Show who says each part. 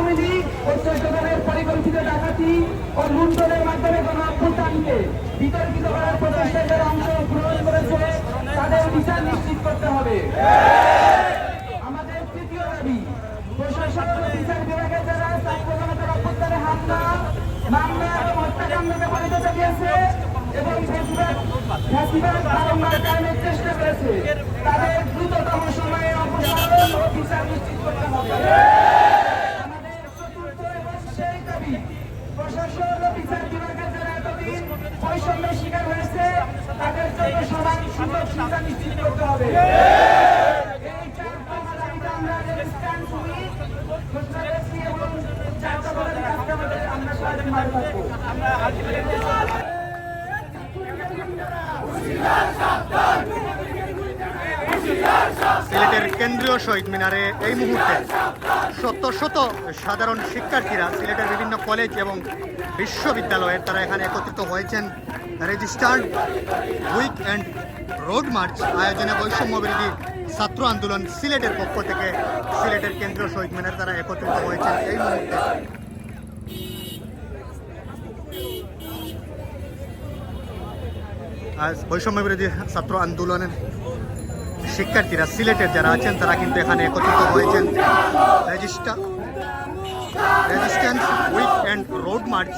Speaker 1: আওয়ামী লীগ ও চৈতনের পরিকল্পিত ডাকাতি ও লুণ্ঠনের মাধ্যমে কোনো অভ্যুত্থানকে বিতর্কিত করার প্রচেষ্টায় যারা অংশগ্রহণ করেছে, তাদের বিচার নিশ্চিত করতে হবে। আমাদের তৃতীয় দাবি, প্রশাসন ও বিচার বিভাগে যারা ছাত্র জনতার অভ্যুত্থানে হামলা, মামলা এবং হত্যাকাণ্ডকে পরিণত দিয়েছে এবং ফেসবুক ফেসবুক কারণের কারণে প্রশাসন ও শিকার হয়েছে তাদের আমরা আজকে
Speaker 2: সিলেটের কেন্দ্রীয় শহীদ মিনারে এই মুহূর্তে শত শত সাধারণ শিক্ষার্থীরা সিলেটের বিভিন্ন কলেজ এবং বিশ্ববিদ্যালয়ের তারা এখানে একত্রিত হয়েছেন। Registered week and road march আয়োজনে বৈষম্য বিরোধী ছাত্র আন্দোলন সিলেটের পক্ষ থেকে সিলেটের কেন্দ্রীয় শহীদ মিনারে তারা একত্রিত হয়েছেন এই মুহূর্তে। বৈষম্য বিরোধী ছাত্র আন্দোলনের শিক্ষার্থীরা, সিলেটের যারা আছেন, তারা কিন্তু এখানে একত্রিত হয়েছেন। Register resistance week and road march